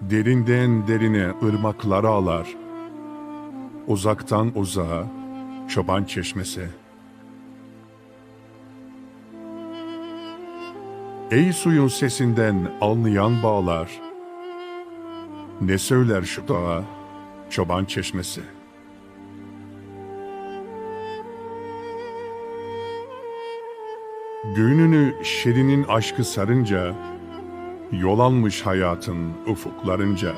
Derinden derine ırmaklar ağlar. Uzaktan uzağa çoban çeşmesi. Ey suyun sesinden anlayan bağlar. Ne söyler şu dağa çoban çeşmesi. Gününü şirinin aşkı sarınca, yol almış hayatın ufuklarınca.